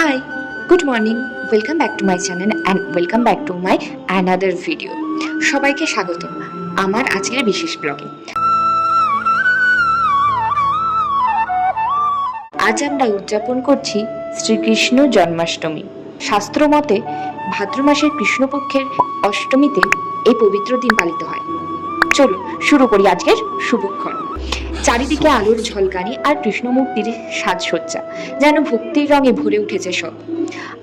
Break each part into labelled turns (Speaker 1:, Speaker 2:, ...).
Speaker 1: Hi, good morning. Welcome back to my channel and welcome back to my another video. সবাইকে স্বাগত আমার আজকের বিশেষ ব্লগে আজ আমরা উদযাপন করছি শ্রীকৃষ্ণ জন্মাষ্টমী শাস্ত্র মতে ভাদ্র মাসের কৃষ্ণপক্ষের অষ্টমীতে এই পবিত্র দিন পালিত হয় চলো শুরু করি আজকের শুভক্ষণ। চারিদিকে আলোর ঝলকানি আর কৃষ্ণমূর্তির সাজসজ্জা, যেন ভক্তির রঙে ভরে উঠেছে সব।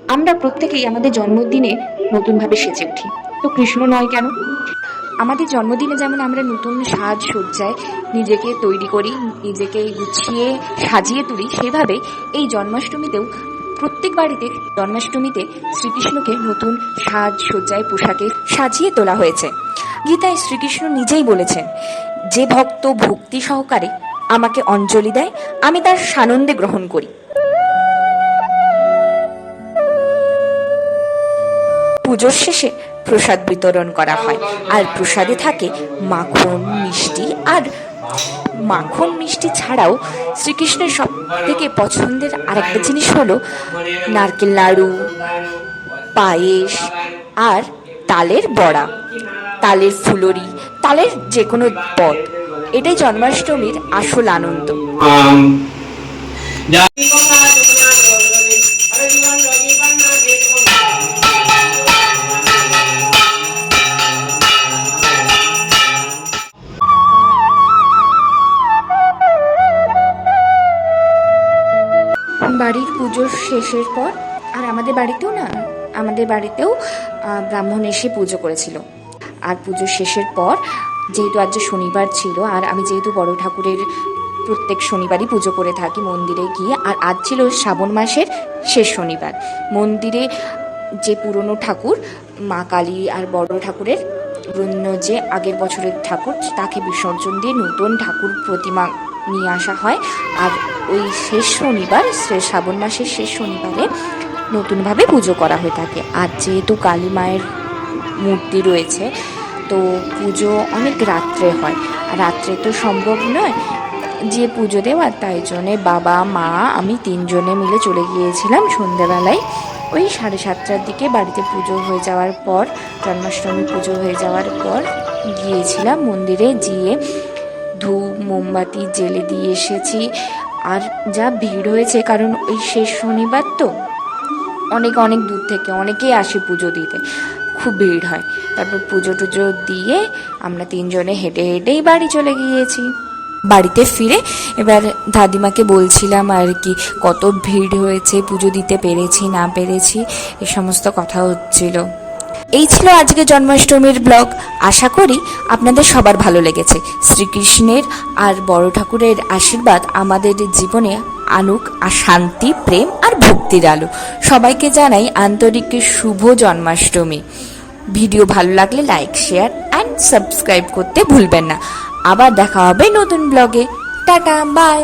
Speaker 1: আমরা প্রত্যেকেই আমাদের জন্মদিনে নতুনভাবে সেজে উঠি। তো কৃষ্ণ নয় কেন? আমাদের জন্মদিনে যেমন আমরা নতুন সাজসজ্জায় নিজেকে তৈরি করি, নিজেকে গুছিয়ে সাজিয়ে তুলি, সেভাবে এই জন্মাষ্টমীতেও প্রত্যেক বাড়িতে জন্মাষ্টমীতে শ্রীকৃষ্ণকে নতুন সাজসজ্জায় পোশাকে সাজিয়ে তোলা হয়েছে। গীতায় শ্রীকৃষ্ণ নিজেই বলেছেন, যে ভক্ত ভক্তি সহকারে আমাকে অঞ্জলি দেয়, আমি তার সানন্দে গ্রহণ করি। পুজোর শেষে প্রসাদ বিতরণ করা হয়। আর প্রসাদে থাকে মাখন, মিষ্টি আর মাখন, মিষ্টি ছাড়াও শ্রীকৃষ্ণের সব থেকে পছন্দের আরেকটা জিনিস হলো নারকেল নাড়ু পায়েস আর তালের বড়া। তালের ফুলরি, তালের যে কোনো পদ। এটাই জন্মাষ্টমীর আসল আনন্দ। বাড়ির পুজোর শেষের পর, আর আমাদের বাড়িতেও না, আমাদের বাড়িতেও ব্রাহ্মণ এসে পুজো করেছিল। আর পুজোর শেষের পর, যেহেতু আজ যে শনিবার ছিল, আর আমি যেহেতু বড় ঠাকুরের প্রত্যেক শনিবারই পুজো করে থাকি মন্দিরে গিয়ে, আর আজ ছিল শ্রাবণ মাসের শেষ শনিবার। মন্দিরে যে পুরনো ঠাকুর, মা কালী আর বড় ঠাকুরের অন্য যে আগের বছরের ঠাকুর, তাকে বিসর্জন দিয়ে নতুন ঠাকুর প্রতিমা নিয়ে আসা হয়। আর ওই শেষ শনিবার শ্রাবণ মাসের শেষ শনিবারে নতুনভাবে পুজো করা হয়ে থাকে। আর যেহেতু কালী মায়ের মূর্তি রয়েছে। তো পুজো অনেক রাত্রে হয়। রাত্রে তো সম্ভব নয় যে পুজো দেওয়ার। তাই জন্যে বাবা, মা, আমি তিনজনে মিলে চলে গিয়েছিলাম সন্ধেবেলায় ওই সাড়ে সাতটার দিকে বাড়িতে পুজো হয়ে যাওয়ার পর, জন্মাষ্টমী পুজো হয়ে যাওয়ার পর গিয়েছিলাম মন্দিরে গিয়ে ধূপ, মোমবাতি জেলে দিয়ে এসেছি। আর যা ভিড় হয়েছে, কারণ ওই শেষ শনিবার তো অনেক অনেক দূর থেকে অনেকেই আসে পুজো দিতে। খুব ভিড় হয়। তারপর পুজো টুজো দিয়ে আমরা তিনজনে হেঁটে হেঁটেই বাড়ি চলে গিয়েছি। বাড়িতে ফিরে এবার দাদিমাকে বলছিলাম আর কি, কত ভিড় হয়েছে, পুজো দিতে পেরেছি, না পেরেছি, এ সমস্ত কথা হচ্ছিল। এই ছিল আজকে জন্মাষ্টমীর ব্লগ। আশা করি আপনাদের সবার ভালো লেগেছে। শ্রীকৃষ্ণের আর বড় ঠাকুরের আশীর্বাদ আমাদের জীবনে আনুক আর শান্তি, প্রেম আর ভক্তির আলো। সবাইকে জানাই আন্তরিক শুভ জন্মাষ্টমী। ভিডিও ভালো লাগলে লাইক, শেয়ার অ্যান্ড সাবস্ক্রাইব করতে ভুলবেন না। আবার দেখা হবে নতুন ব্লগে টাটা বাই